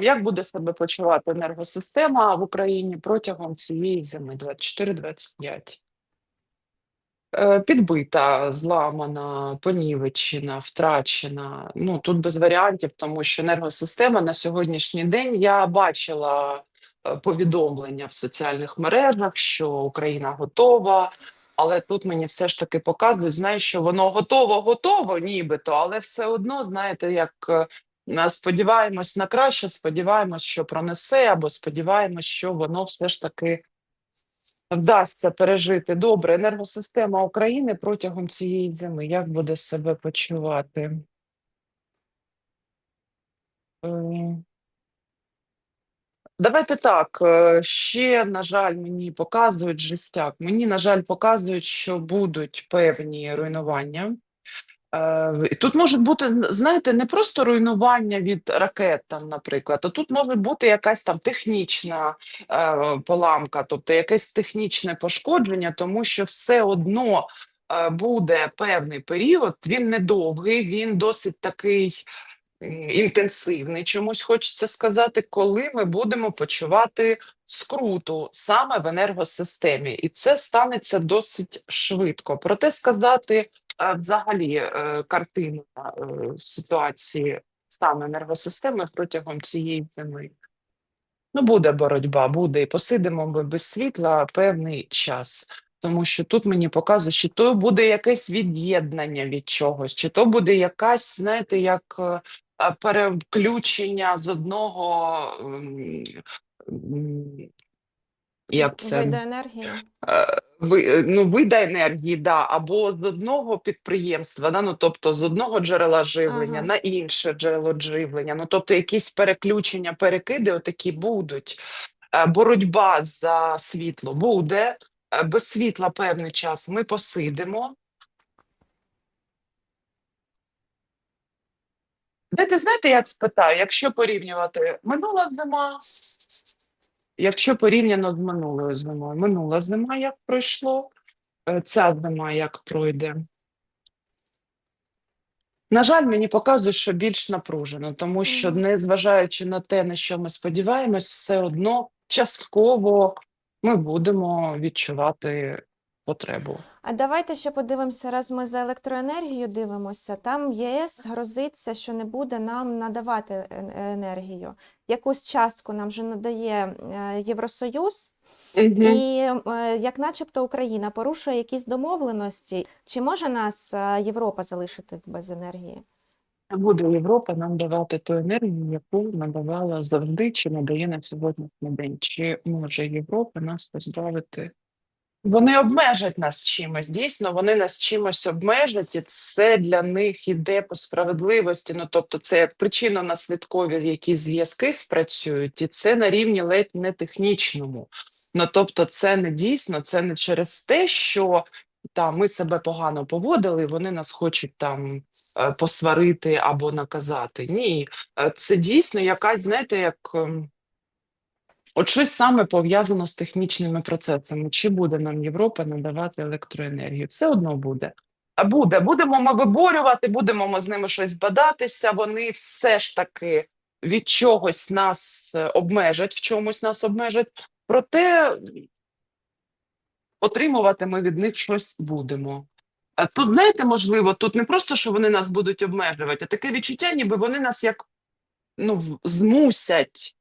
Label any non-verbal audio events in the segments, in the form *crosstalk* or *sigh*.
Як буде себе почувати енергосистема в Україні протягом цієї зими 24-25? Е, Підбита, зламана, понівечена, втрачена. Ну тут без варіантів, тому що енергосистема на сьогоднішній день я бачила е, повідомлення в соціальних мережах, що Україна готова. Але тут мені все ж таки показують, знаєш, що воно готово, готово, нібито, але все одно, знаєте, як е, сподіваємось на краще, сподіваємось, що пронесе, або сподіваємось, що воно все ж таки вдасться пережити добре. Енергосистема України протягом цієї зими як буде себе почувати? Е, Давайте так. е, Ще, на жаль, мені показують жестяк. Мені, на жаль, показують, що будуть певні руйнування. Е, Тут можуть бути, знаєте, не просто руйнування від ракет, там, наприклад, а тут може бути якась там технічна е, поламка, тобто якесь технічне пошкодження, тому що все одно е, буде певний період, він недовгий, він досить такий інтенсивний, чомусь хочеться сказати, коли ми будемо почувати скруту саме в енергосистемі, і це станеться досить швидко. Проте сказати взагалі е, картину е, ситуації саме енергосистеми протягом цієї зими. Ну, буде боротьба, буде, і посидимо ми без світла певний час. Тому що тут мені показують, що то буде якесь від'єднання від чогось, чи то буде якась, знаєте, як е, переключення з одного. М, Як це? Види енергії. Е, ви, е, ну, вида енергії, да, або з одного підприємства, да, ну, тобто з одного джерела живлення Ага. на інше джерело живлення. Ну, тобто якісь переключення, перекиди отакі будуть. Е, Боротьба за світло буде. Е, Без світла певний час ми посидимо. Дайте, знаєте, як спитаю, якщо порівнювати минула зима, якщо порівняно з минулою зимою, минула зима як пройшло, е, ця зима як пройде. На жаль, мені показує, що більш напружено, тому що, незважаючи на те, на що ми сподіваємось, все одно частково ми будемо відчувати потребу. А давайте ще подивимося, раз ми за електроенергію дивимося. Там ЄС грозиться, що не буде нам надавати енергію. Якусь частку нам вже надає е, Євросоюз, і е, як начебто Україна порушує якісь домовленості. Чи може нас е, Європа залишити без енергії? Буде Європа нам давати ту енергію, яку надавала завжди, чи надає на сьогоднішній день. Чи може Європа нас позбавити? Вони обмежать нас чимось. Дійсно, вони нас чимось обмежать, і це для них іде по справедливості. Ну тобто, це причинно-наслідкові якісь зв'язки спрацюють, і це на рівні ледь не технічному. Ну тобто, це не дійсно, це не через те, що там ми себе погано поводили, вони нас хочуть там е, посварити або наказати. Ні, Е, це дійсно якась, знаєте, як. От щось саме пов'язано з технічними процесами. Чи буде нам Європа надавати електроенергію? Все одно буде. А буде. Будемо ми виборювати, будемо ми з ними щось бадатися. Вони все ж таки від чогось нас е, обмежать, в чомусь нас обмежать. Проте отримувати ми від них щось будемо. А тут, знаєте, можливо, тут не просто, що вони нас будуть обмежувати, а таке відчуття, ніби вони нас як ну, змусять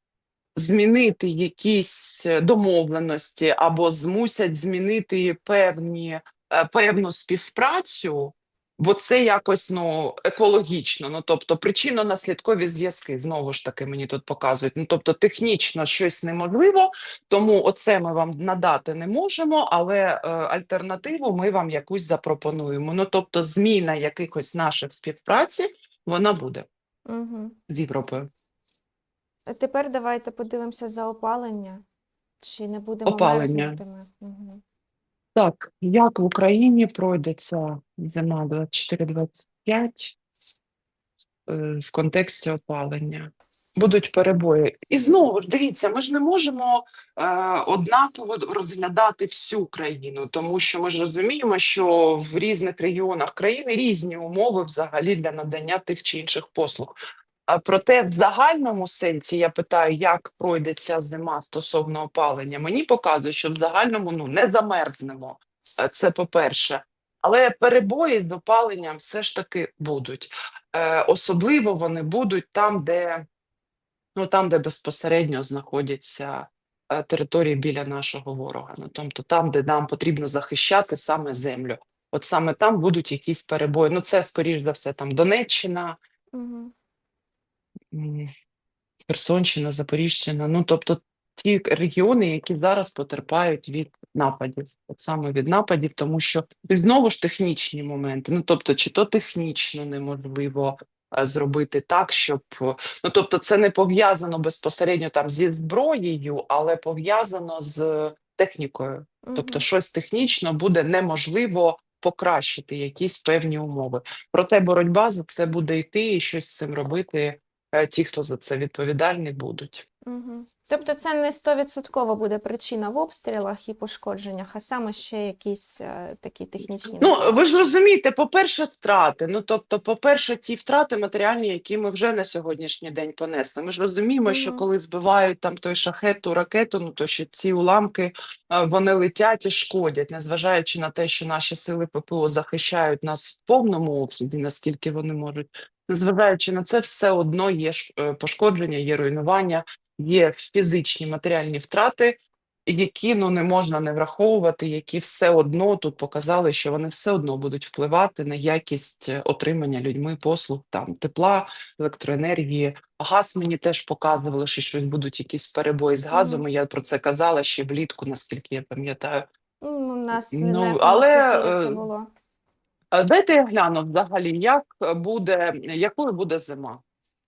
змінити якісь е, домовленості або змусять змінити певні, е, певну співпрацю, бо це якось ну, екологічно. Ну, тобто причинно-наслідкові зв'язки, знову ж таки, мені тут показують. Ну, тобто, технічно щось неможливо, тому оце ми вам надати не можемо, але е, альтернативу ми вам якусь запропонуємо. Ну, тобто, зміна якихось наших співпраці, вона буде Угу. з Європою. Тепер давайте подивимося за опалення. Чи не будемо Опалення. мерзнути? Угу. Так, як в Україні пройде ця зима 24-25 е, в контексті опалення? Будуть перебої. І знову ж дивіться, ми ж не можемо е, однаково розглядати всю країну, тому що ми ж розуміємо, що в різних регіонах країни різні умови взагалі для надання тих чи інших послуг. А проте в загальному сенсі я питаю, як пройде ця зима стосовно опалення. Мені показує, що в загальному ну не замерзнемо. Е, Це по-перше. Але перебої з опаленням все ж таки будуть. Е, особливо вони будуть там, де ну там, де безпосередньо знаходяться е, території біля нашого ворога. Ну тобто там, де нам потрібно захищати саме землю. От саме там будуть якісь перебої. Ну, це скоріш за все там Донеччина, Угу. Херсонщина, Запоріжщина. Ну тобто ті регіони, які зараз потерпають від нападів, от саме від нападів, тому що і знову ж технічні моменти. Ну тобто, чи то технічно неможливо е, зробити так, щоб ну тобто, це не пов'язано безпосередньо там зі зброєю, але пов'язано з технікою. Тобто, щось технічно буде неможливо покращити якісь певні умови. Проте боротьба за це буде йти, і щось з цим робити. Е, Ті, хто за це відповідальні, будуть. Угу. Тобто це не стовідсотково буде причина в обстрілах і пошкодженнях, а саме ще якісь е, такі технічні Ну, ви ж розумієте, по-перше, втрати. Ну, тобто, по-перше, ті втрати матеріальні, які ми вже на сьогоднішній день понесли. Ми ж розуміємо, що коли збивають там той шахет, ту ракету, ну то що ці уламки е, вони летять і шкодять, незважаючи на те, що наші сили ППО захищають нас в повному обсязі, наскільки вони можуть. Незважаючи на це, все одно є е, пошкодження, є руйнування, є фізичні матеріальні втрати, які ну не можна не враховувати, які все одно тут показали, що вони все одно будуть впливати на якість е, отримання людьми послуг там тепла, електроенергії. Газ мені теж показували, що щось будуть якісь перебої з газом. І Я про це казала ще влітку, наскільки я пам'ятаю. Ну, у нас Ну, але, це е, було. А Дайте я гляну взагалі, як буде, якою буде зима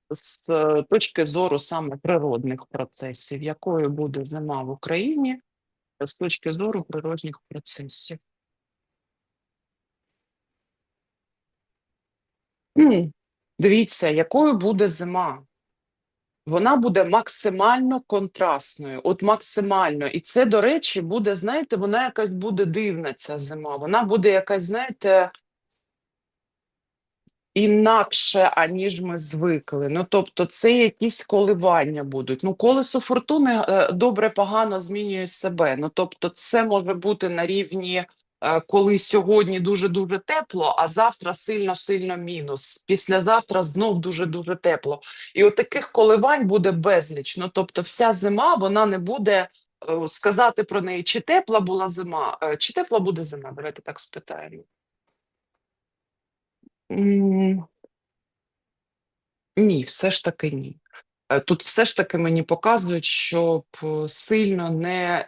з е, точки зору саме природних процесів, якою буде зима в Україні з точки зору природних процесів. Дивіться, якою буде зима. Вона буде максимально контрастною, от максимально. І це, до речі, буде, знаєте, вона якась буде дивна, ця зима. Вона буде якась, знаєте, інакше, аніж ми звикли. Ну, тобто, це якісь коливання будуть. Ну, колесо фортуни е, добре погано змінює себе. Ну, тобто, це може бути на рівні, е, коли сьогодні дуже-дуже тепло, а завтра сильно-сильно мінус. Післязавтра знов дуже-дуже тепло. І от таких коливань буде безліч. Ну, тобто, вся зима вона не буде. е, Сказати про неї, чи тепла була зима, чи тепла буде зима? Давайте так спитаємо. Ні, все ж таки ні. Е, Тут все ж таки мені показують, щоб е, сильно не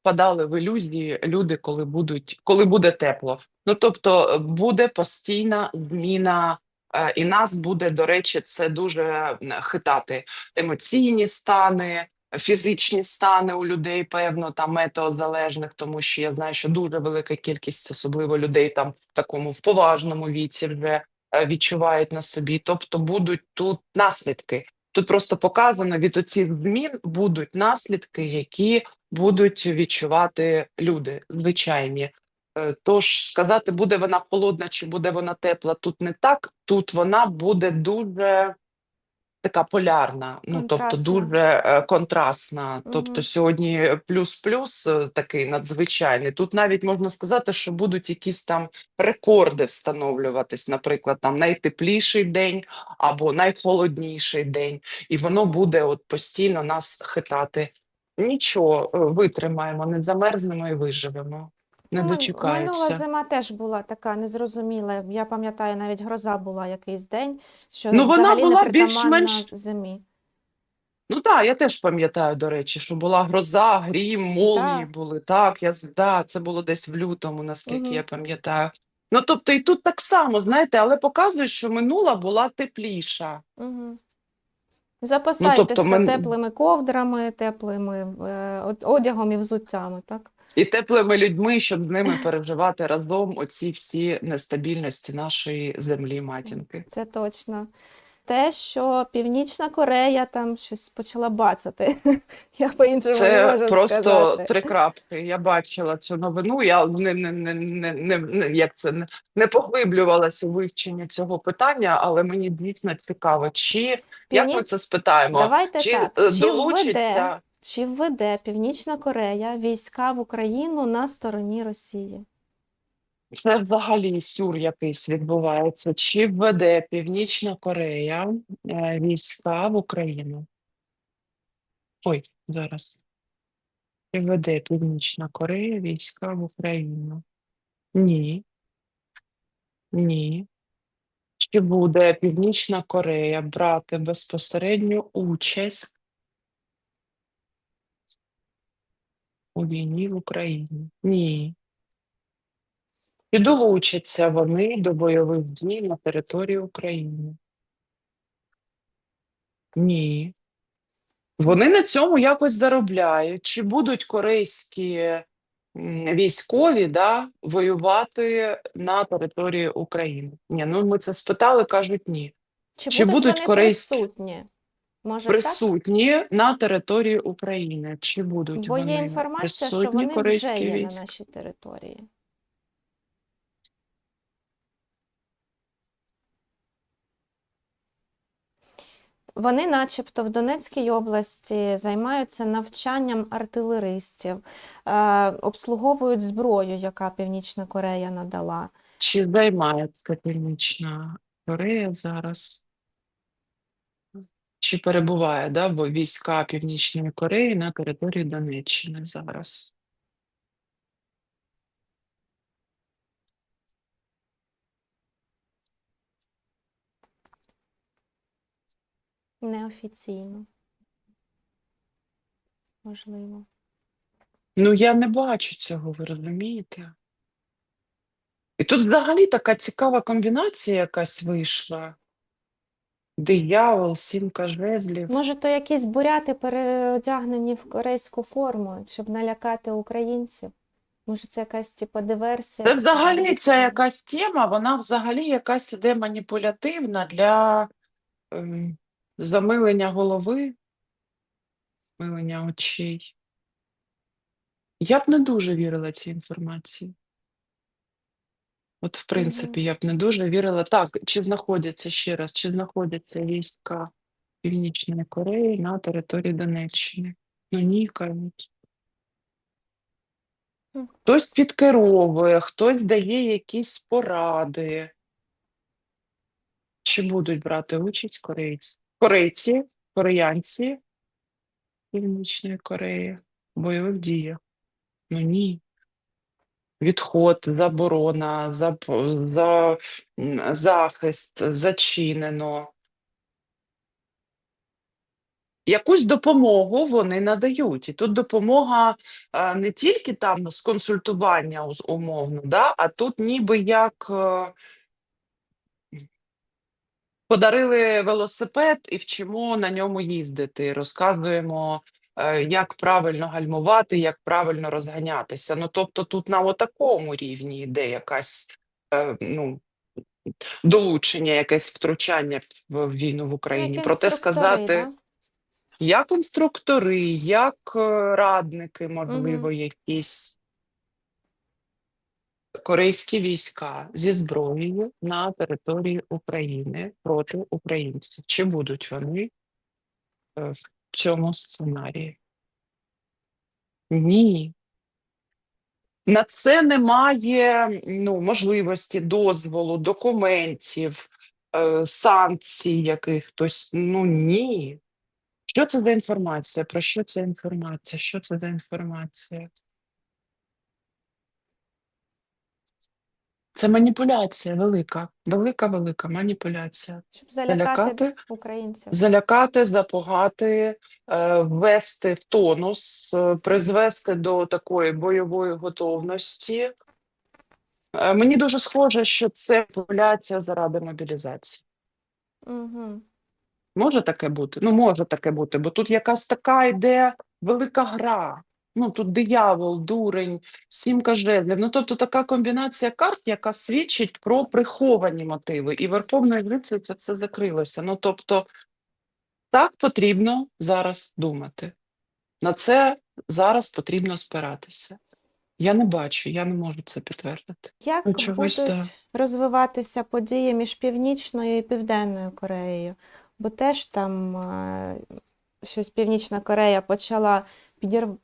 впадали в ілюзії люди, коли будуть, коли буде тепло. Ну тобто буде постійна зміна, е, і нас буде, до речі, це дуже хитати. Емоційні стани, фізичні стани у людей, певно, там метеозалежних, тому що я знаю, що дуже велика кількість, особливо людей там в такому в поважному віці вже е, відчувають на собі. Тобто будуть тут наслідки. Тут просто показано від оцих змін будуть наслідки, які будуть відчувати люди звичайні. Е, Тож сказати, буде вона холодна чи буде вона тепла, тут не так. Тут вона буде дуже така полярна, ну тобто дуже е, контрастна. Тобто сьогодні плюс-плюс е, такий надзвичайний. Тут навіть можна сказати, що будуть якісь там рекорди встановлюватись, наприклад, там найтепліший день або найхолодніший день, і воно буде от постійно нас хитати. Нічого, е, витримаємо, не замерзнемо і виживемо. Не Ну, мин- Минула зима теж була така незрозуміла. Я пам'ятаю, навіть гроза була якийсь день, що Ну, вона була більш-менш- зимі. Ну так, я теж пам'ятаю, до речі, що була гроза, грім, молнії Так. були. Так, я да, це було десь в лютому, наскільки Мгм. я пам'ятаю. Ну тобто, і тут так само, знаєте, але показує, що минула була тепліша. Угу. Запасайтеся Ну, тобто мен- теплими ковдрами, теплими е, одягом і взуттями, так? І теплими людьми, щоб з ними переживати разом оці всі нестабільності нашої землі, матінки. Це точно. те, що Північна Корея там щось почала бацати. *laughs* Я по-іншому не можу просто сказати. три крапки. Я бачила цю новину. Я не, не, не, не, не, не як це не, не поглиблювалася у вивчення цього питання, але мені дійсно цікаво, чи як ми це спитаємо? Давайте чи так. е, Чи долучиться? введе, чи введе Північна Корея війська в Україну на стороні Росії? Це взагалі сюр якийсь відбувається. Чи введе Північна Корея е, війська в Україну? Ой, зараз. Чи введе Північна Корея війська в Україну? Ні. Ні. Чи буде Північна Корея брати безпосередню участь у війні в Україні? Ні. Чи долучаться вони до бойових дій на території України? Ні. Вони на цьому якось заробляють. Чи будуть корейські військові да, воювати на території України? Ні, ну ми це спитали, кажуть ні. Чи, Чи будуть, будуть корейські? присутні? Може, так? Присутні на території України. Чи будуть Бо є інформація, що вони вже є на нашій території. Вони, начебто, в Донецькій області займаються навчанням артилеристів, е, обслуговують зброю, яка Північна Корея надала. Чи займається Північна Корея зараз? Чи перебуває да, бо війська Північної Кореї на території Донеччини зараз? Неофіційно. Можливо. Ну, я не бачу цього, ви розумієте? І тут взагалі така цікава комбінація якась вийшла. Диявол, сімка жезлів. Може, то якісь буряти переодягнені в корейську форму, щоб налякати українців? Може, це якась типу диверсія? Це взагалі ця якась тема, вона взагалі якась іде маніпулятивна для ем, замилення голови, милення очей. Я б не дуже вірила цій інформації. От, в принципі, я б не дуже вірила. Так, чи знаходяться ще раз, чи знаходяться війська Північної Кореї на території Донеччини? Ну ні, кажуть. Хтось підкеровує, хтось дає якісь поради. Чи будуть брати участь корейці? Корейці, кореянці Північної Кореї в бойових діях? Ну ні. Відход, заборона, зап- за, захист, зачинено. Якусь допомогу вони надають. І тут допомога е, не тільки там з консультування умовно, да, а тут ніби як е, подарили велосипед і вчимо на ньому їздити. Розказуємо, як правильно гальмувати, як правильно розганятися. Ну, тобто тут на отакому рівні йде якась е, ну, долучення, якесь втручання в війну в Україні. Як Проте сказати. да? Як інструктори, як е, радники, можливо, Мгм. якісь корейські війська зі зброєю на території України проти українців. Чи будуть вони е, цьому сценарії? Ні. На це немає ну, можливості, дозволу, документів, е, санкцій якихось. Ну ні. Що це за інформація? Про що це інформація? Що це за інформація? Це маніпуляція велика, велика, велика маніпуляція. Щоб залякати Залякати, українців. залякати, запугати, е, ввести в тонус, е, призвести до такої бойової готовності. Е, Мені дуже схоже, що це маніпуляція заради мобілізації. Угу. Може таке бути? Ну, може таке бути, бо тут якась така йде велика гра. Ну, тут диявол, дурень, сімка жезлів. Ну, тобто така комбінація карт, яка свідчить про приховані мотиви. І Верховною Жрицею це все закрилося. Ну, тобто, так потрібно зараз думати. На це зараз потрібно спиратися. Я не бачу, я не можу це підтвердити. Як Ну, чогось, будуть да. розвиватися події між Північною і Південною Кореєю? Бо теж там е, щось Північна Корея почала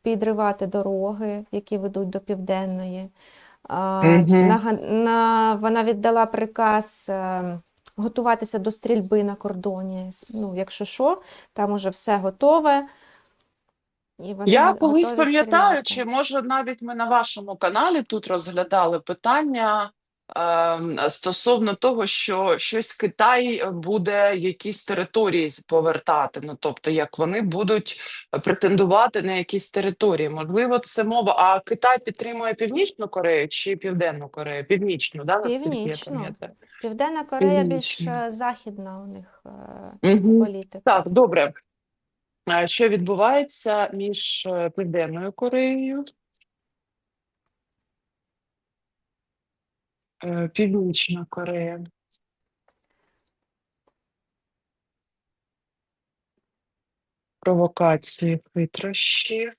підривати дороги, які ведуть до Південної. На, вона віддала приказ е, готуватися до стрільби на кордоні. Ну, якщо що, там уже все готове. І Я колись пам'ятаю, стріляти. чи може навіть ми на вашому каналі тут розглядали питання стосовно того, що щось Китай буде якісь території повертати. Ну тобто, як вони будуть претендувати на якісь території. Можливо, це мова. А Китай підтримує Північну Корею чи Південну Корею? Північну, да, наскільки я Північну. Південна Корея більш е, західна у них е, Мгм. політика. Так, добре. Що відбувається між е, Південною Кореєю? Північна Корея. Провокації, хитрощі.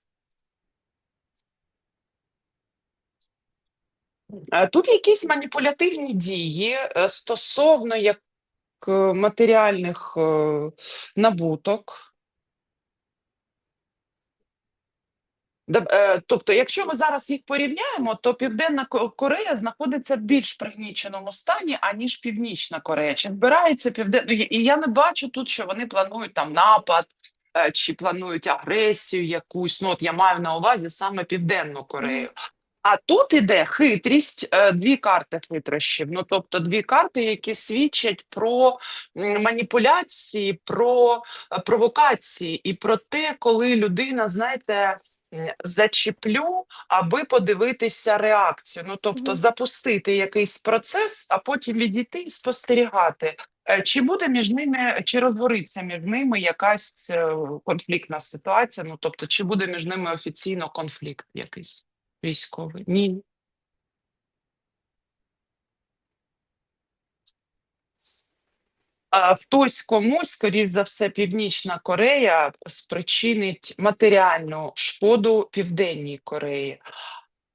Е, Тут якісь маніпулятивні дії е, стосовно як е, матеріальних е, набуток. Даб- е, Тобто, якщо ми зараз їх порівняємо, то Південна Корея знаходиться в більш пригніченому стані, аніж Північна Корея. Чи збирається Південна? І я не бачу тут, що вони планують там напад е, чи планують агресію якусь. Ну, от я маю на увазі саме Південну Корею. А тут іде хитрість, е, дві карти хитрощів. Ну тобто дві карти, які свідчать про маніпуляції, про е, провокації і про те, коли людина, знаєте, зачіплю, аби подивитися реакцію. Ну тобто запустити якийсь процес, а потім відійти і спостерігати. Е, Чи буде між ними, чи розгориться між ними якась е, конфліктна ситуація? Ну тобто, чи буде між ними офіційно конфлікт якийсь? Військовий. Ні. Хтось комусь, скоріш за все, Північна Корея спричинить матеріальну шкоду Південній Кореї,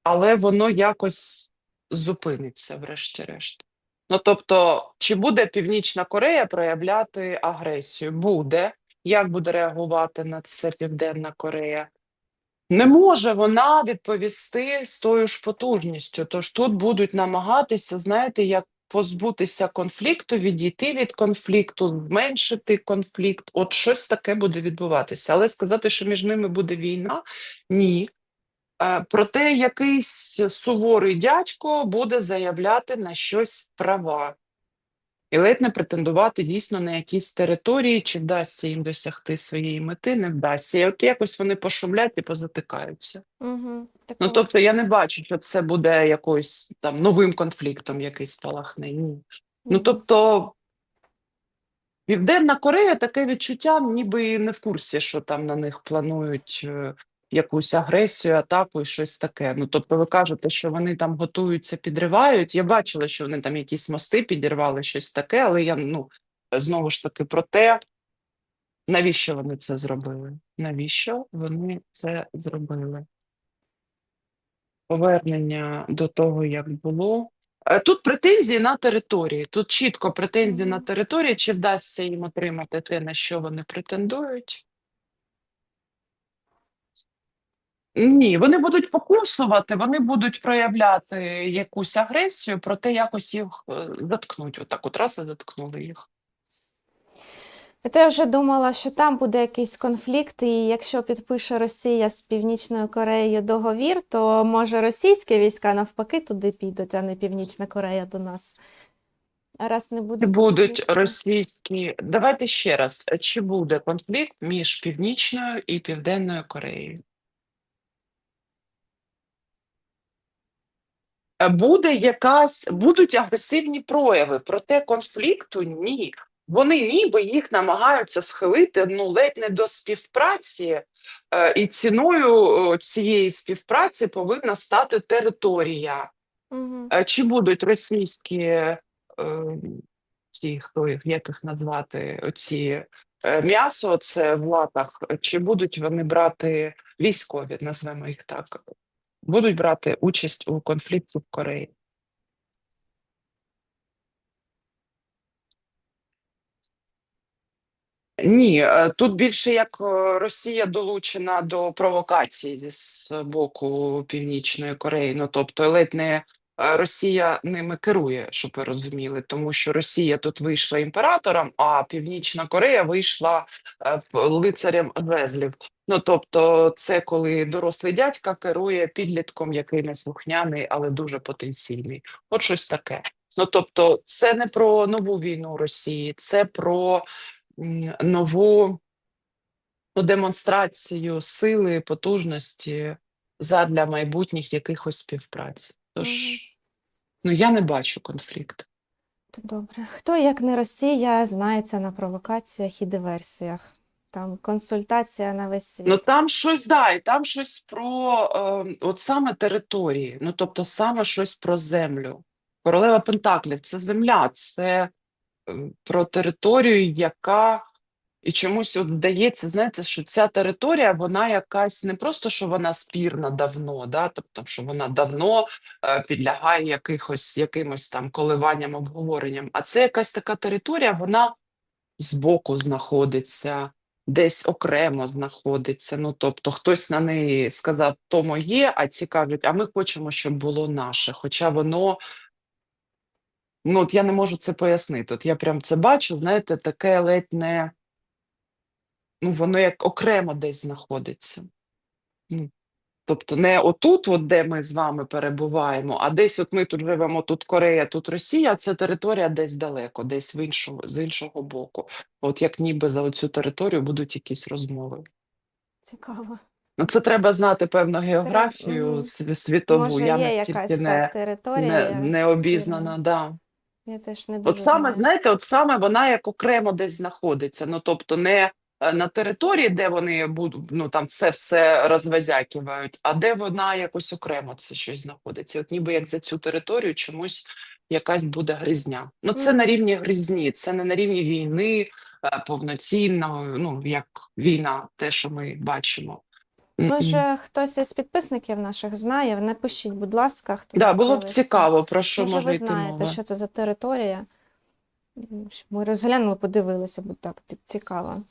але воно якось зупиниться, врешті-решт. Ну тобто, чи буде Північна Корея проявляти агресію? Буде. Як буде реагувати на це Південна Корея? Не може вона відповісти з тою ж потужністю. Тож тут будуть намагатися, знаєте, як позбутися конфлікту, відійти від конфлікту, зменшити конфлікт. От щось таке буде відбуватися. Але сказати, що між ними буде війна, ні. Е, Проте якийсь суворий дядько буде заявляти на щось права. І ледь не претендувати дійсно на якісь території, чи вдасться їм досягти своєї мети, не вдасться. І от якось вони пошумлять і позатикаються. Угу. Ну тобто я не бачу, що це буде якось там новим конфліктом, якийсь спалахне. Ні. Ну тобто Південна Корея таке відчуття, ніби не в курсі, що там на них планують е, якусь агресію, атаку і щось таке. Ну тобто, ви кажете, що вони там готуються, підривають. Я бачила, що вони там якісь мости підірвали, щось таке, але я ну знову ж таки про те, навіщо вони це зробили? Навіщо вони це зробили? Повернення до того, як було. Е, Тут претензії на території. Тут чітко претензії на території, чи вдасться їм отримати те, на що вони претендують. Ні, вони будуть покусувати, вони будуть проявляти якусь агресію, проте якось їх е, заткнуть. Отак от раз і заткнули їх. Я вже думала, що там буде якийсь конфлікт, і якщо підпише Росія з Північною Кореєю договір, то може російські війська навпаки туди підуть, а не Північна Корея до нас. А раз не буде будуть конфлікту- російські. Давайте ще раз. Чи буде конфлікт між Північною і Південною Кореєю? Буде якась, будуть агресивні прояви, проте конфлікту ні. вони ніби їх намагаються схилити ну, ледь не до співпраці, е, і ціною е, цієї співпраці повинна стати територія. Е, Чи будуть російські ці, хто їх, як їх назвати, оці м'ясо, це в латах, чи будуть вони брати військові, назвемо їх так, будуть брати участь у конфлікті в Кореї? Ні, е, тут більше як е, Росія долучена до провокації з боку Північної Кореї. Ну тобто, ледь не Росія ними керує, щоб ви розуміли, тому що Росія тут вийшла імператором, а Північна Корея вийшла е, лицарем жезлів. Ну тобто, це коли дорослий дядька керує підлітком, який не слухняний, але дуже потенційний. От щось таке. Ну тобто, це не про нову війну Росії, це про нову ну, демонстрацію сили, потужності задля майбутніх якихось співпраць. Тож, ну я не бачу конфлікту. То добре. Хто, як не Росія, знається на провокаціях і диверсіях? Там консультація на весь світ. Ну там щось да, і там щось про е, от саме території, ну тобто саме щось про землю. Королева Пентаклів це земля, це е, про територію, яка і чомусь от вдається, знаєте, що ця територія, вона якась не просто, що вона спірна давно, да, тобто, що вона давно е, підлягає якихось якимось там коливанням, обговоренням, а це якась така територія, вона збоку знаходиться, десь окремо знаходиться. Ну, тобто, хтось на неї сказав, то моє, а ці кажуть, а ми хочемо, щоб було наше. Хоча воно, ну, от я не можу це пояснити. От я прям це бачу, знаєте, таке ледь не, ну, воно як окремо десь знаходиться. Ну, Тобто не отут, от де ми з вами перебуваємо, а десь от ми тут живемо, тут Корея, тут Росія, це територія десь далеко, десь в іншому, з іншого боку. От як ніби за оцю територію будуть якісь розмови. Цікаво. Ну, це треба знати певну географію мгм. світову. Може, Я є настільки якась не, територія не, не обізнана. Да. Я теж не дуже От саме, знаю. знаєте, от саме вона як окремо десь знаходиться. Ну тобто не на території, де вони будуть, ну там це все розвезяківають, а де вона якось окремо це щось знаходиться. От ніби як за цю територію чомусь якась буде гризня. Ну це на рівні гризні, це не на рівні війни е, повноцінної, ну як війна, те, що ми бачимо. Може, хтось із підписників наших знає, напишіть, будь ласка, хто Да, було б цікаво, про що Може, ви знаєте, мова. що це за територія? Щоб ми розглянули, подивилися, бо так цікаво.